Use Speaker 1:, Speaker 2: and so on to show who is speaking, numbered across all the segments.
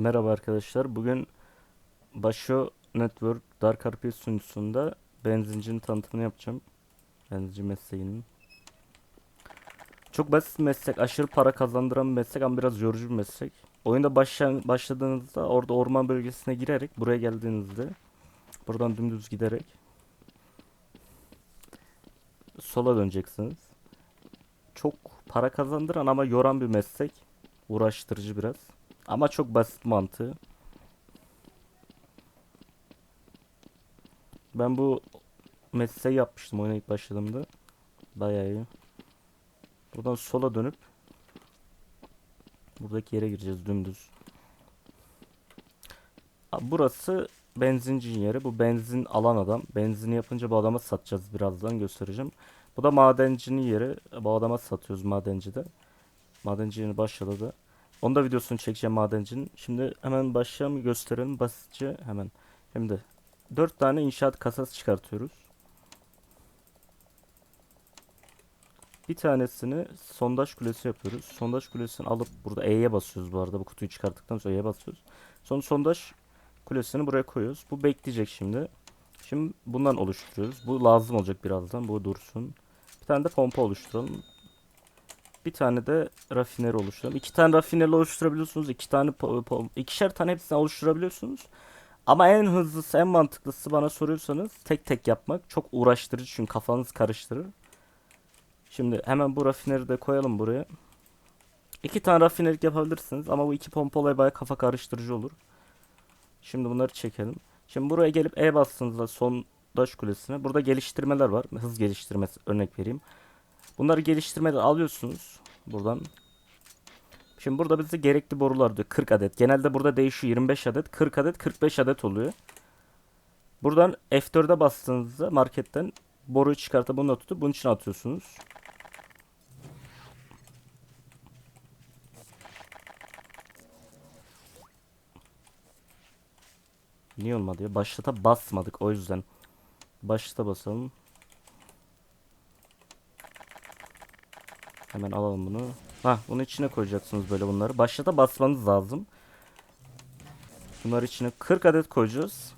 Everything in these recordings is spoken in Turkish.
Speaker 1: Merhaba arkadaşlar. Bugün Başo Network Dark RP sunucusunda benzincinin tanıtımını yapacağım. Benzinci mesleğinin. Çok basit bir meslek, aşırı para kazandıran bir meslek ama biraz yorucu bir meslek. Oyunda başla- başladığınızda orada orman bölgesine girerek buraya geldiğinizde buradan dümdüz giderek sola döneceksiniz. Çok para kazandıran ama yoran bir meslek. Uğraştırıcı biraz. Ama çok basit mantığı. Ben bu mesleği yapmıştım oyuna ilk başladığımda. Bayağı iyi. Buradan sola dönüp buradaki yere gireceğiz dümdüz. Burası benzincinin yeri. Bu benzin alan adam. Benzini yapınca bu adama satacağız birazdan göstereceğim. Bu da madencinin yeri. Bu adama satıyoruz madencide. Madenci yeni başladı. Onun da videosunu çekeceğim madencinin. Şimdi hemen başlayalım gösterelim basitçe hemen. Şimdi 4 tane inşaat kasası çıkartıyoruz. Bir tanesini sondaj kulesi yapıyoruz. Sondaj kulesini alıp burada E'ye basıyoruz bu arada. Bu kutuyu çıkarttıktan sonra E'ye basıyoruz. Sonra sondaj kulesini buraya koyuyoruz. Bu bekleyecek şimdi. Şimdi bundan oluşturuyoruz. Bu lazım olacak birazdan. Bu dursun. Bir tane de pompa oluşturalım. Bir tane de rafineri oluşturalım. İki tane rafineri oluşturabiliyorsunuz. İki tane ikişer tane hepsini oluşturabiliyorsunuz. Ama en hızlısı, en mantıklısı bana soruyorsanız tek tek yapmak. Çok uğraştırıcı çünkü kafanız karıştırır. Şimdi hemen bu rafineri de koyalım buraya. İki tane rafinerik yapabilirsiniz ama bu iki pompa olayı bayağı kafa karıştırıcı olur. Şimdi bunları çekelim. Şimdi buraya gelip E bastığınızda sondaj kulesine. Burada geliştirmeler var. Hız geliştirmesi örnek vereyim. Bunları geliştirmeden alıyorsunuz buradan. Şimdi burada bize gerekli borular diyor 40 adet. Genelde burada değişiyor 25 adet, 40 adet, 45 adet oluyor. Buradan F4'e bastığınızda marketten boruyu çıkartıp bunu tutup bunun içine atıyorsunuz. Niye olmadı ya? Başlata basmadık o yüzden. Başlata basalım. Hemen alalım bunu. Ha, bunun içine koyacaksınız böyle bunları. Başlata basmanız lazım. Bunları içine 40 adet koyacağız.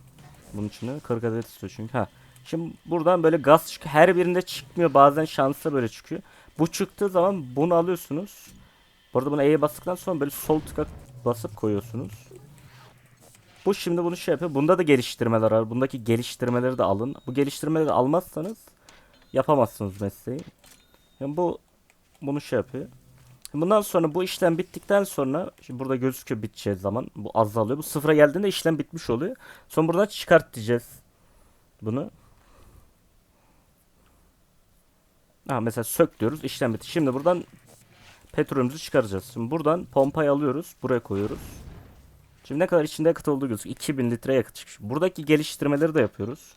Speaker 1: Bunun içine 40 adet istiyor çünkü. Ha. Şimdi buradan böyle gaz çıkıyor. Her birinde çıkmıyor. Bazen şansla böyle çıkıyor. Bu çıktığı zaman bunu alıyorsunuz. Bu arada buna E'ye bastıktan sonra böyle sol tıka basıp koyuyorsunuz. Bu şimdi bunu şey yapıyor. Bunda da geliştirmeler var. Bundaki geliştirmeleri de alın. Bu geliştirmeleri almazsanız yapamazsınız mesleği. Yani bu bunu şey yapıyor. Bundan sonra bu işlem bittikten sonra şimdi burada gözüküyor biteceği zaman bu azalıyor. Bu sıfıra geldiğinde işlem bitmiş oluyor. Sonra buradan çıkart diyeceğiz bunu. Ha mesela sök diyoruz işlem bitti. Şimdi buradan petrolümüzü çıkaracağız. Şimdi buradan pompayı alıyoruz. Buraya koyuyoruz. Şimdi ne kadar içinde yakıt olduğu gözüküyor. 2000 litre yakıt çıkmış. Buradaki geliştirmeleri de yapıyoruz.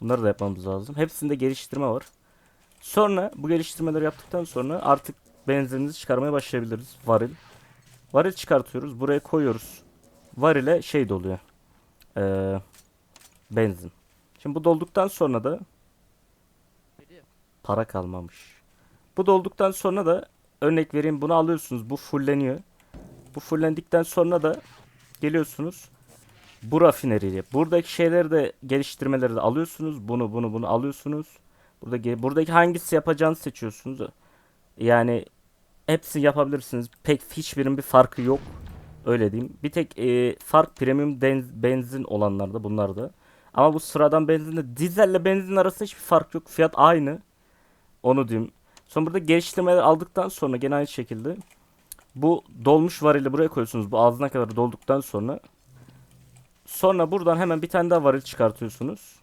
Speaker 1: Bunları da yapmamız lazım. Hepsinde geliştirme var. Sonra bu geliştirmeleri yaptıktan sonra artık benzinimizi çıkarmaya başlayabiliriz. Varil. Varil çıkartıyoruz. Buraya koyuyoruz. Varile şey doluyor. Ee, benzin. Şimdi bu dolduktan sonra da para kalmamış. Bu dolduktan sonra da örnek vereyim bunu alıyorsunuz. Bu fulleniyor. Bu fullendikten sonra da geliyorsunuz. Bu rafineriyle. Buradaki şeyleri de geliştirmeleri de alıyorsunuz. Bunu bunu bunu alıyorsunuz. Buradaki buradaki hangisi yapacağını seçiyorsunuz. Yani hepsini yapabilirsiniz. Pek hiçbirinin bir farkı yok. Öyle diyeyim. Bir tek e, fark premium benzin olanlarda bunlarda. Ama bu sıradan benzinle dizelle benzin arasında hiçbir fark yok. Fiyat aynı. Onu diyeyim. Sonra burada geliştirmeler aldıktan sonra gene şekilde bu dolmuş varili buraya koyuyorsunuz. Bu ağzına kadar dolduktan sonra sonra buradan hemen bir tane daha varil çıkartıyorsunuz.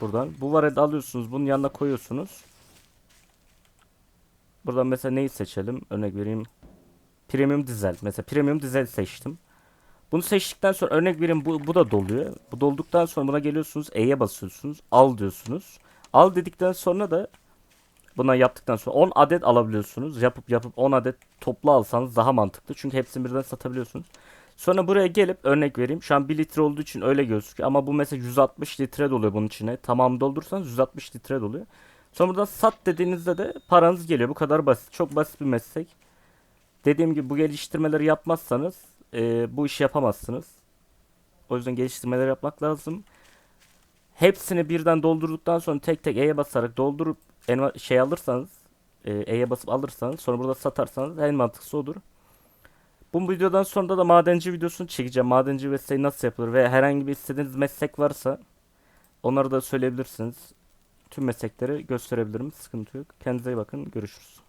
Speaker 1: Buradan. Bu varili alıyorsunuz. Bunun yanına koyuyorsunuz. Buradan mesela neyi seçelim? Örnek vereyim. Premium dizel. Mesela premium dizel seçtim. Bunu seçtikten sonra örnek vereyim bu, bu da doluyor. Bu dolduktan sonra buna geliyorsunuz. E'ye basıyorsunuz. Al diyorsunuz. Al dedikten sonra da buna yaptıktan sonra 10 adet alabiliyorsunuz. Yapıp yapıp 10 adet toplu alsanız daha mantıklı. Çünkü hepsini birden satabiliyorsunuz. Sonra buraya gelip örnek vereyim. Şu an 1 litre olduğu için öyle gözüküyor. Ama bu mesela 160 litre doluyor bunun içine. Tamam doldurursanız 160 litre doluyor. Sonra buradan sat dediğinizde de paranız geliyor. Bu kadar basit. Çok basit bir meslek. Dediğim gibi bu geliştirmeleri yapmazsanız e, bu işi yapamazsınız. O yüzden geliştirmeler yapmak lazım. Hepsini birden doldurduktan sonra tek tek E'ye basarak doldurup şey alırsanız e, E'ye basıp alırsanız sonra burada satarsanız en mantıklısı odur. Bu videodan sonra da madenci videosunu çekeceğim. Madenci mesleği nasıl yapılır ve herhangi bir istediğiniz meslek varsa onları da söyleyebilirsiniz. Tüm meslekleri gösterebilirim. Sıkıntı yok. Kendinize iyi bakın. Görüşürüz.